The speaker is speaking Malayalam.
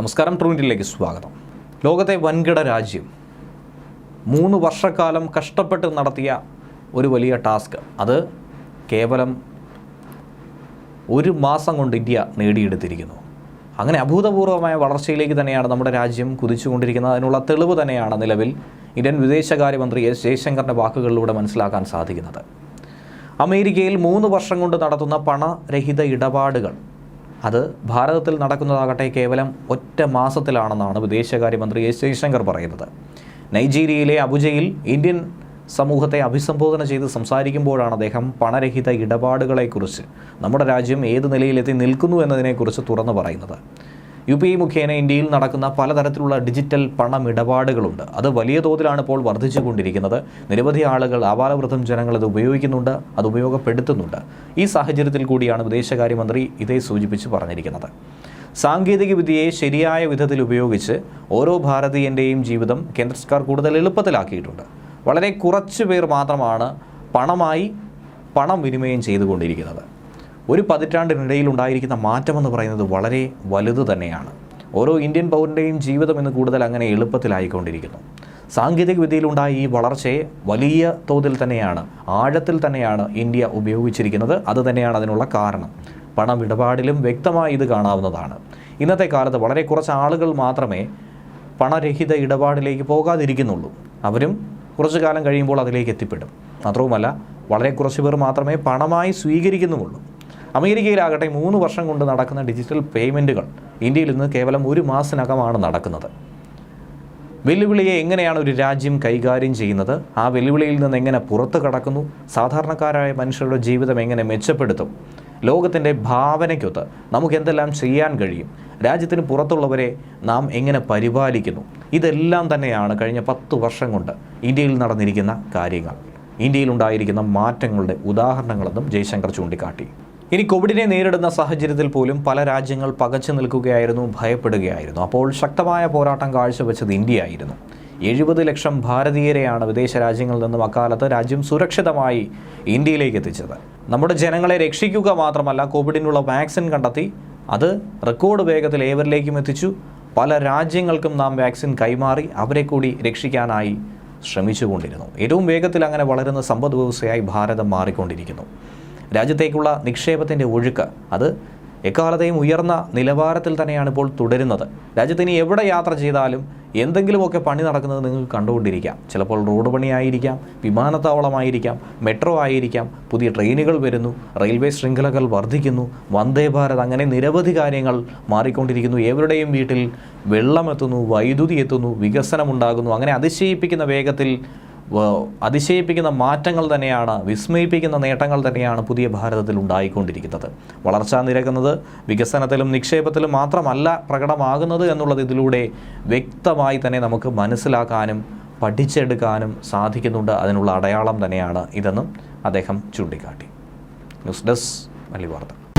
നമസ്കാരം ട്രൂന്റിലേക്ക് സ്വാഗതം. ലോകത്തെ വൻകിട രാജ്യം. മൂന്ന് വർഷക്കാലം കഷ്ടപ്പെട്ട് നടത്തിയ ഒരു വലിയ ടാസ്ക്. അത് കേവലം ഒരു മാസം കൊണ്ട് ഇന്ത്യ നേടിയെടുത്തിരിക്കുന്നു. അങ്ങനെ അഭൂതപൂർവമായ വളർച്ചയിലേക്ക് തന്നെയാണ് നമ്മുടെ രാജ്യം കുതിച്ചുകൊണ്ടിരിക്കുന്നത്. അതിനുള്ള തെളിവ് തന്നെയാണ് നിലവിൽ ഇന്ത്യൻ വിദേശകാര്യമന്ത്രി എസ് ജയശങ്കറിന്റെ വാക്കുകളിലൂടെ മനസ്സിലാക്കാൻ സാധിക്കുന്നത്. അമേരിക്കയിൽ മൂന്ന് വർഷം കൊണ്ട് നടത്തുന്ന പണരഹിത ഇടപാടുകൾ അത് ഭാരതത്തിൽ നടക്കുന്നതാകട്ടെ കേവലം ഒറ്റ മാസത്തിലാണെന്നാണ് വിദേശകാര്യമന്ത്രി എസ് ജയശങ്കർ പറയുന്നത്. നൈജീരിയയിലെ അബുജയിൽ ഇന്ത്യൻ സമൂഹത്തെ അഭിസംബോധന ചെയ്ത് സംസാരിക്കുമ്പോഴാണ് അദ്ദേഹം പണരഹിത ഇടപാടുകളെക്കുറിച്ച് നമ്മുടെ രാജ്യം ഏത് നിലയിലെത്തി നിൽക്കുന്നു എന്നതിനെക്കുറിച്ച് തുറന്നു പറയുന്നത്. യു പി ഐ മുഖേന ഇന്ത്യയിൽ നടക്കുന്ന പലതരത്തിലുള്ള ഡിജിറ്റൽ പണമിടപാടുകളുണ്ട്. അത് വലിയ തോതിലാണ് ഇപ്പോൾ വർദ്ധിച്ചുകൊണ്ടിരിക്കുന്നത്. നിരവധി ആളുകൾ ആപാലവൃദ്ധം ജനങ്ങൾ അത് ഉപയോഗിക്കുന്നുണ്ട് അത് ഉപയോഗപ്പെടുത്തുന്നുണ്ട്. ഈ സാഹചര്യത്തിൽ കൂടിയാണ് വിദേശകാര്യമന്ത്രി ഇതേ സൂചിപ്പിച്ച് പറഞ്ഞിരിക്കുന്നത്. സാങ്കേതികവിദ്യയെ ശരിയായ വിധത്തിൽ ഉപയോഗിച്ച് ഓരോ ഭാരതീയന്റെയും ജീവിതം കേന്ദ്ര സർക്കാർ കൂടുതൽ എളുപ്പത്തിലാക്കിയിട്ടുണ്ട്. വളരെ കുറച്ച് പേർ മാത്രമാണ് പണമായി പണം വിനിമയം ചെയ്തുകൊണ്ടിരിക്കുന്നത്. ഒരു പതിറ്റാണ്ടിനിടയിൽ ഉണ്ടായിരിക്കുന്ന മാറ്റമെന്ന് പറയുന്നത് വളരെ വലുത് തന്നെയാണ്. ഓരോ ഇന്ത്യൻ പൗരന്റെയും ജീവിതം ഇന്ന് കൂടുതൽ അങ്ങനെ എളുപ്പത്തിലായിക്കൊണ്ടിരിക്കുന്നു. സാങ്കേതികവിദ്യയിലുണ്ടായ ഈ വളർച്ചയെ വലിയ തോതിൽ തന്നെയാണ് ആഴത്തിൽ തന്നെയാണ് ഇന്ത്യ ഉപയോഗിച്ചിരിക്കുന്നത്. അത് തന്നെയാണ് അതിനുള്ള കാരണം. പണമിടപാടിലും വ്യക്തമായി ഇത് കാണാവുന്നതാണ്. ഇന്നത്തെ കാലത്ത് വളരെ കുറച്ച് ആളുകൾ മാത്രമേ പണരഹിത ഇടപാടിലേക്ക് പോകാതിരിക്കുന്നുള്ളൂ. അവരും കുറച്ചു കാലം കഴിയുമ്പോൾ അതിലേക്ക് എത്തിപ്പെടും. മാത്രവുമല്ല വളരെ കുറച്ച് പേർ മാത്രമേ പണമായി സ്വീകരിക്കുന്നുമുള്ളൂ. അമേരിക്കയിലാകട്ടെ മൂന്ന് വർഷം കൊണ്ട് നടക്കുന്ന ഡിജിറ്റൽ പേയ്മെന്റുകൾ ഇന്ത്യയിൽ നിന്ന് കേവലം ഒരു മാസത്തിനകമാണ് നടക്കുന്നത്. വെല്ലുവിളിയെ എങ്ങനെയാണ് ഒരു രാജ്യം കൈകാര്യം ചെയ്യുന്നത്? ആ വെല്ലുവിളിയിൽ നിന്ന് എങ്ങനെ പുറത്തു കടക്കുന്നു? സാധാരണക്കാരായ മനുഷ്യരുടെ ജീവിതം എങ്ങനെ മെച്ചപ്പെടുത്തും? ലോകത്തിന്റെ ഭാവനയ്ക്കൊത്ത് നമുക്ക് എന്തെല്ലാം ചെയ്യാൻ കഴിയും? രാജ്യത്തിന് പുറത്തുള്ളവരെ നാം എങ്ങനെ പരിപാലിക്കുന്നു? ഇതെല്ലാം തന്നെയാണ് കഴിഞ്ഞ പത്ത് വർഷം കൊണ്ട് ഇന്ത്യയിൽ നടന്നിരിക്കുന്ന കാര്യങ്ങൾ. ഇന്ത്യയിലുണ്ടായിരിക്കുന്ന മാറ്റങ്ങളുടെ ഉദാഹരണങ്ങളെന്നും ജയശങ്കർ ചൂണ്ടിക്കാട്ടി. ഇനി കോവിഡിനെ നേരിടുന്ന സാഹചര്യത്തിൽ പോലും പല രാജ്യങ്ങൾ പകച്ചു നിൽക്കുകയായിരുന്നു ഭയപ്പെടുകയായിരുന്നു. അപ്പോൾ ശക്തമായ പോരാട്ടം കാഴ്ചവെച്ചത് ഇന്ത്യയായിരുന്നു. എഴുപത് ലക്ഷം ഭാരതീയരെയാണ് വിദേശ രാജ്യങ്ങളിൽ നിന്നും അക്കാലത്ത് രാജ്യം സുരക്ഷിതമായി ഇന്ത്യയിലേക്ക് എത്തിച്ചത്. നമ്മുടെ ജനങ്ങളെ രക്ഷിക്കുക മാത്രമല്ല കോവിഡിനുള്ള വാക്സിൻ കണ്ടെത്തി അത് റെക്കോർഡ് വേഗത്തിൽ ഏവരിലേക്കും എത്തിച്ചു. പല രാജ്യങ്ങൾക്കും നാം വാക്സിൻ കൈമാറി അവരെ കൂടി രക്ഷിക്കാനായി ശ്രമിച്ചുകൊണ്ടിരുന്നു. ഏറ്റവും വേഗത്തിൽ അങ്ങനെ വളരുന്ന സമ്പദ് വ്യവസ്ഥയായി ഭാരതം മാറിക്കൊണ്ടിരിക്കുന്നു. രാജ്യത്തേക്കുള്ള നിക്ഷേപത്തിന്റെ ഒഴുക്ക്. അത് എക്കാലത്തെയും ഉയർന്ന നിലവാരത്തിൽ തന്നെയാണ് ഇപ്പോൾ തുടരുന്നത്. രാജ്യത്തിന് എവിടെ യാത്ര ചെയ്താലും എന്തെങ്കിലുമൊക്കെ പണി നടക്കുന്നത് നിങ്ങൾക്ക് കണ്ടുകൊണ്ടിരിക്കാം. ചിലപ്പോൾ റോഡ് പണിയായിരിക്കാം വിമാനത്താവളമായിരിക്കാം മെട്രോ ആയിരിക്കാം പുതിയ ട്രെയിനുകൾ വരുന്നു റെയിൽവേ ശൃംഖലകൾ വർദ്ധിക്കുന്നു വന്ദേ ഭാരത് അങ്ങനെ നിരവധി കാര്യങ്ങൾ മാറിക്കൊണ്ടിരിക്കുന്നു. ഏവരുടെയും വീട്ടിൽ വെള്ളമെത്തുന്നു വൈദ്യുതി എത്തുന്നു വികസനമുണ്ടാകുന്നു അങ്ങനെ അതിശയിപ്പിക്കുന്ന വേഗത്തിൽ അതിശയിപ്പിക്കുന്ന മാറ്റങ്ങൾ തന്നെയാണ് വിസ്മയിപ്പിക്കുന്ന നേട്ടങ്ങൾ തന്നെയാണ് പുതിയ ഭാരതത്തിൽ ഉണ്ടായിക്കൊണ്ടിരിക്കുന്നത്. വളർച്ചാ നിരക്കുന്നത് വികസനത്തിലും നിക്ഷേപത്തിലും മാത്രമല്ല പ്രകടമാകുന്നത് എന്നുള്ളത് ഇതിലൂടെ വ്യക്തമായി തന്നെ നമുക്ക് മനസ്സിലാക്കാനും പഠിച്ചെടുക്കാനും സാധിക്കുന്നുണ്ട്. അതിനുള്ള അടയാളം തന്നെയാണ് ഇതെന്നും അദ്ദേഹം ചൂണ്ടിക്കാട്ടി. ന്യൂസ് ഡെസ്ക് മല്ലി വാർത്ത.